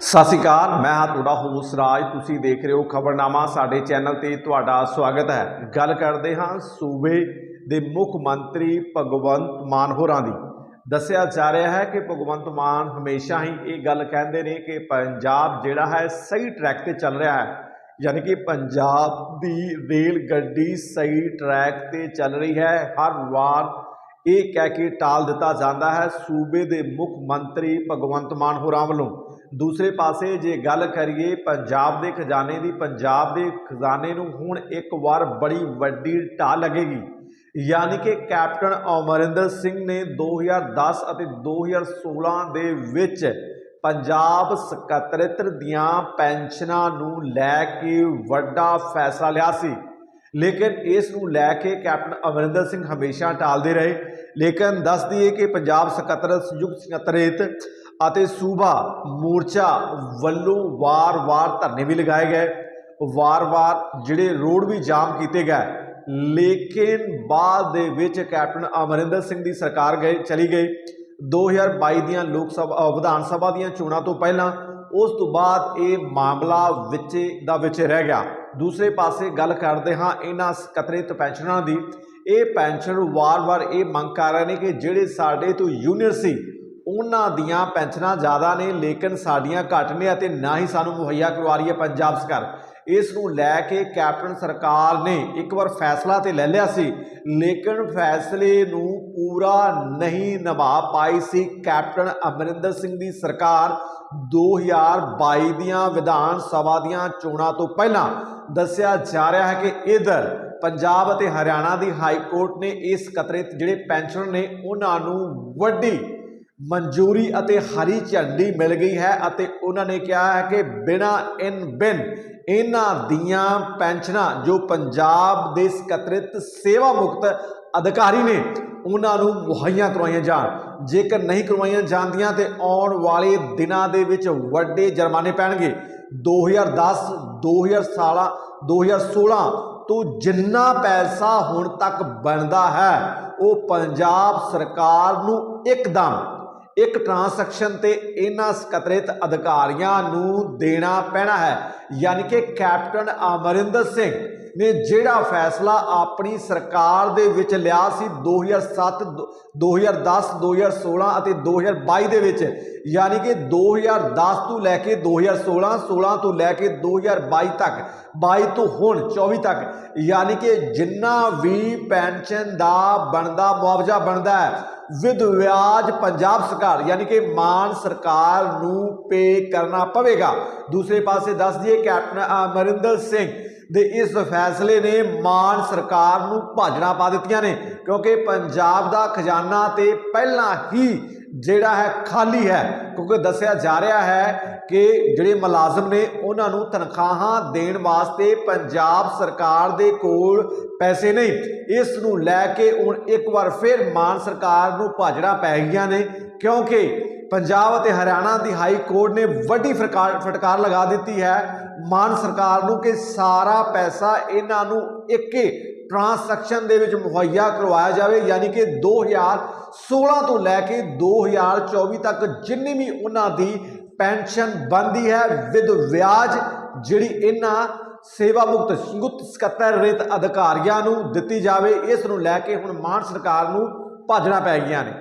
ਸਤਿ ਸ਼੍ਰੀ ਅਕਾਲ, ਮੈਂ ਹਾਂ ਤੁਹਾਡਾ ਹੋਸਟ ਰਾਜ। ਤੁਸੀਂ ਦੇਖ ਰਹੇ ਹੋ ਖਬਰਨਾਮਾ ਸਾਡੇ ਚੈਨਲ ਤੇ ਤੁਹਾਡਾ ਸਵਾਗਤ ਹੈ। ਗੱਲ ਕਰਦੇ ਹਾਂ ਸੂਬੇ ਦੇ ਮੁੱਖ ਮੰਤਰੀ ਭਗਵੰਤ ਮਾਨ ਹੋਰਾਂ ਦੀ। ਦੱਸਿਆ ਜਾ ਰਿਹਾ ਹੈ ਕਿ ਭਗਵੰਤ ਮਾਨ ਹਮੇਸ਼ਾ ਹੀ ਇਹ ਗੱਲ ਕਹਿੰਦੇ ਨੇ ਕਿ ਪੰਜਾਬ ਜਿਹੜਾ ਹੈ ਸਹੀ ਟਰੈਕ ਤੇ ਚੱਲ ਰਿਹਾ ਹੈ। ਯਾਨੀ ਕਿ ਪੰਜਾਬ ਦੀ ਰੇਲ ਗੱਡੀ ਸਹੀ ਟਰੈਕ ਤੇ ਚੱਲ ਰਹੀ ਹੈ। ਹਰ ਵਾਰ ਇਹ ਕਹਿ ਕੇ ਟਾਲ ਦਿੱਤਾ ਜਾਂਦਾ ਹੈ ਸੂਬੇ ਦੇ ਮੁੱਖ ਮੰਤਰੀ ਭਗਵੰਤ ਮਾਨ ਹੋਰਾਂ ਵੱਲੋਂ। ਦੂਸਰੇ ਪਾਸੇ ਜੇ ਗੱਲ ਕਰੀਏ ਪੰਜਾਬ ਦੇ ਖਜ਼ਾਨੇ ਦੀ, ਪੰਜਾਬ ਦੇ ਖਜ਼ਾਨੇ ਨੂੰ ਹੁਣ ਇੱਕ ਵਾਰ ਬੜੀ ਵੱਡੀ ਢਾਲ ਲੱਗੇਗੀ। ਯਾਨੀ ਕਿ ਕੈਪਟਨ ਅਮਰਿੰਦਰ ਸਿੰਘ ਨੇ 2010 ਅਤੇ 2016 ਦੇ ਵਿੱਚ ਪੰਜਾਬ ਸਕੱਤਰੇਤ ਦੀਆਂ ਪੈਨਸ਼ਨਾਂ ਨੂੰ ਲੈ ਕੇ ਵੱਡਾ ਫੈਸਲਾ ਲਿਆ ਸੀ। ਲੇਕਿਨ ਇਸ ਨੂੰ ਲੈ ਕੇ ਕੈਪਟਨ ਅਮਰਿੰਦਰ ਸਿੰਘ ਹਮੇਸ਼ਾ ਟਾਲਦੇ ਰਹੇ। ਲੇਕਿਨ ਦੱਸ ਦਈਏ ਕਿ ਪੰਜਾਬ ਸਕੱਤਰ ਸੰਯੁਕਤ ਸਕੱਤਰੇਤ ਅਤੇ ਸੂਬਾ, ਮੋਰਚਾ ਵੱਲੋਂ ਵਾਰ-ਵਾਰ ਧਰਨੇ ਵੀ ਲਗਾਏ ਗਏ। ਵਾਰ-ਵਾਰ ਜਿਹੜੇ ਰੋਡ ਵੀ ਜਾਮ ਕੀਤੇ ਗਏ। ਲੇਕਿਨ ਬਾਅਦ ਦੇ ਵਿੱਚ ਕੈਪਟਨ ਅਮਰਿੰਦਰ ਸਿੰਘ ਦੀ ਸਰਕਾਰ ਗਈ ਚਲੀ ਗਈ। 2022 ਦੀਆਂ ਲੋਕ ਸਭਾ ਵਿਧਾਨ ਸਭਾ ਦੀਆਂ ਚੋਣਾਂ ਤੋਂ ਪਹਿਲਾਂ ਉਸ ਤੋਂ ਬਾਅਦ ਇਹ ਮਾਮਲਾ ਵਿੱਚ ਦਾ ਵਿੱਚ ਰਹਿ ਗਿਆ। ਦੂਸਰੇ ਪਾਸੇ ਗੱਲ ਕਰਦੇ ਹਾਂ ਇਹਨਾਂ ਸਕੱਤਰੇਤ ਪੈਨਸ਼ਨਰਾਂ ਦੀ। ਇਹ ਪੈਨਸ਼ਨ ਵਾਰ-ਵਾਰ ਇਹ ਮੰਗ ਕਰ ਰਹੇ ਨੇ ਕਿ ਜਿਹੜੇ ਸਾਡੇ ਤੋਂ ਯੂਨੀਅਨ ਸੀ ਉਹਨਾਂ ਦੀਆਂ ਪੈਨਸ਼ਨਾਂ ਜ਼ਿਆਦਾ ਨੇ, ਲੇਕਿਨ ਸਾਡੀਆਂ ਘੱਟ ਨੇ ਅਤੇ ਨਾ ਹੀ ਸਾਨੂੰ ਮੁਹੱਈਆ ਕਰਵਾ ਰਹੀ ਹੈ ਪੰਜਾਬ ਸਰਕਾਰ। ਇਸ ਨੂੰ ਲੈ ਕੇ ਕੈਪਟਨ ਸਰਕਾਰ ਨੇ ਇੱਕ ਵਾਰ ਫੈਸਲਾ ਤੇ ਲੈ ਲਿਆ ਸੀ, ਲੇਕਿਨ ਫੈਸਲੇ ਨੂੰ ਪੂਰਾ ਨਹੀਂ ਨਿਭਾ ਪਾਈ ਸੀ ਕੈਪਟਨ ਅਮਰਿੰਦਰ ਸਿੰਘ ਦੀ ਸਰਕਾਰ। 2022 ਦੀਆਂ ਵਿਧਾਨ ਸਭਾ ਦੀਆਂ ਚੋਣਾਂ ਤੋਂ ਪਹਿਲਾਂ ਦੱਸਿਆ ਜਾ ਰਿਹਾ ਹੈ ਕਿ ਇਧਰ ਪੰਜਾਬ ਅਤੇ ਹਰਿਆਣਾ ਦੀ ਹਾਈ ਕੋਰਟ ਨੇ ਇਸ ਕਤਰਿਤ ਜਿਹੜੇ ਪੈਨਸ਼ਨ ਨੇ, ਉਹਨਾਂ ਨੂੰ ਵੱਡੀ ਮਨਜ਼ੂਰੀ ਅਤੇ ਹਰੀ ਝੰਡੀ ਮਿਲ ਗਈ ਹੈ ਅਤੇ ਉਹਨਾਂ ਨੇ ਕਿਹਾ ਹੈ ਕਿ ਬਿਨਾ ਇਨ ਬਿਨ ਇਹਨਾਂ ਦੀਆਂ ਪੈਨਸ਼ਨਾਂ ਜੋ ਪੰਜਾਬ ਦੇ ਸਕੱਤਰਿਤ ਸੇਵਾ ਮੁਕਤ ਅਧਿਕਾਰੀ ਨੇ ਉਹਨਾਂ ਨੂੰ ਮੁਹੱਈਆ ਕਰਵਾਈਆਂ ਜਾਣ। ਜੇਕਰ ਨਹੀਂ ਕਰਵਾਈਆਂ ਜਾਂਦੀਆਂ ਤੇ ਆਉਣ ਵਾਲੇ ਦਿਨਾਂ ਦੇ ਵਿੱਚ ਵੱਡੇ ਜੁਰਮਾਨੇ ਪੈਣਗੇ। 2010 2016 2016 ਤੋਂ ਜਿੰਨਾ ਪੈਸਾ ਹੁਣ ਤੱਕ ਬਣਦਾ ਹੈ, ਉਹ ਪੰਜਾਬ ਸਰਕਾਰ ਨੂੰ ਇੱਕਦਮ ਇੱਕ ਟ੍ਰਾਂਸੈਕਸ਼ਨ ਤੇ ਇਹਨਾਂ ਸਕੱਤਰੇਤ ਅਧਿਕਾਰੀਆਂ ਨੂੰ ਦੇਣਾ ਪੈਣਾ ਹੈ, ਯਾਨੀ ਕਿ ਕੈਪਟਨ ਅਮਰਿੰਦਰ ਸਿੰਘ। ਨੇ ਜਿਹੜਾ ਫੈਸਲਾ ਆਪਣੀ ਸਰਕਾਰ ਦੇ ਵਿੱਚ ਲਿਆ ਸੀ 2007 2010 2016 ਅਤੇ 2022 ਦੇ ਵਿੱਚ, ਯਾਨੀ ਕਿ 2010 ਤੋਂ ਲੈ ਕੇ 2016 16 ਤੋਂ ਲੈ ਕੇ 2022 ਤੱਕ 22 ਤੋਂ ਹੁਣ 24 ਤੱਕ, ਯਾਨੀ ਕਿ ਜਿੰਨਾ ਵੀ ਪੈਨਸ਼ਨ ਦਾ ਬਣਦਾ, ਮੁਆਵਜ਼ਾ ਬਣਦਾ ਹੈ ਵਿਦ ਵਿਆਜ ਪੰਜਾਬ ਸਰਕਾਰ, ਯਾਨੀ ਕਿ ਮਾਨ ਸਰਕਾਰ ਨੂੰ ਪੇ ਕਰਨਾ ਪਵੇਗਾ। ਦੂਸਰੇ ਪਾਸੇ ਦੱਸ ਦਈਏ ਕੈਪਟਨ ਅਮਰਿੰਦਰ ਸਿੰਘ ਦੇ ਇਸ ਫੈਸਲੇ ਨੇ ਮਾਨ ਸਰਕਾਰ ਨੂੰ ਭਾਜਣਾ ਪਾ ਦਿੱਤੀਆਂ ਨੇ, ਕਿਉਂਕਿ ਪੰਜਾਬ ਦਾ ਖਜ਼ਾਨਾ ਤੇ ਪਹਿਲਾਂ ਹੀ ਜਿਹੜਾ ਹੈ ਖਾਲੀ ਹੈ, ਕਿਉਂਕਿ ਦੱਸਿਆ ਜਾ ਰਿਹਾ ਹੈ ਕਿ ਜਿਹੜੇ ਮੁਲਾਜ਼ਮ ਨੇ ਉਹਨਾਂ ਨੂੰ ਤਨਖਾਹਾਂ ਦੇਣ ਵਾਸਤੇ ਪੰਜਾਬ ਸਰਕਾਰ ਦੇ ਕੋਲ ਪੈਸੇ ਨਹੀਂ। ਇਸ ਨੂੰ ਲੈ ਕੇ ਹੁਣ ਇੱਕ ਵਾਰ ਫਿਰ ਮਾਨ ਸਰਕਾਰ ਨੂੰ ਭਾਜੜਾ ਪੈ ਗਈਆਂ ਨੇ, ਕਿਉਂਕਿ ਪੰਜਾਬ ਅਤੇ ਹਰਿਆਣਾ ਦੀ ਹਾਈ ਕੋਰਟ ਨੇ ਵੱਡੀ ਫਟਕਾਰ ਫਟਕਾਰ ਲਗਾ ਦਿੱਤੀ ਹੈ। ਮਾਨ ਸਰਕਾਰ ਨੂੰ ਕਿ ਸਾਰਾ ਪੈਸਾ ਇਹਨਾਂ ਨੂੰ ਇੱਕੇ ਟ੍ਰਾਂਸੈਕਸ਼ਨ ਦੇ ਵਿੱਚ ਮੁਹੱਈਆ ਕਰਵਾਇਆ ਜਾਵੇ, ਯਾਨੀ ਕਿ 2016 ਤੋਂ ਲੈ ਕੇ 2024 ਤੱਕ ਜਿੰਨੀ ਵੀ ਉਹਨਾਂ ਦੀ ਪੈਨਸ਼ਨ ਬੰਦੀ ਹੈ, ਵਿਦ ਵਿਆਜ ਜਿਹੜੀ ਇਹਨਾਂ ਸੇਵਾ ਮੁਕਤ ਸੰਯੁਕਤ ਸਕੱਤਰ ਰਿਤ ਅਧਿਕਾਰੀਆਂ ਨੂੰ ਦਿੱਤੀ ਜਾਵੇ, ਇਸ ਨੂੰ ਲੈ ਕੇ ਹੁਣ ਮਾਨ ਸਰਕਾਰ ਨੂੰ ਭਾਜਣਾ ਪੈ ਗਈਆਂ ਨੇ।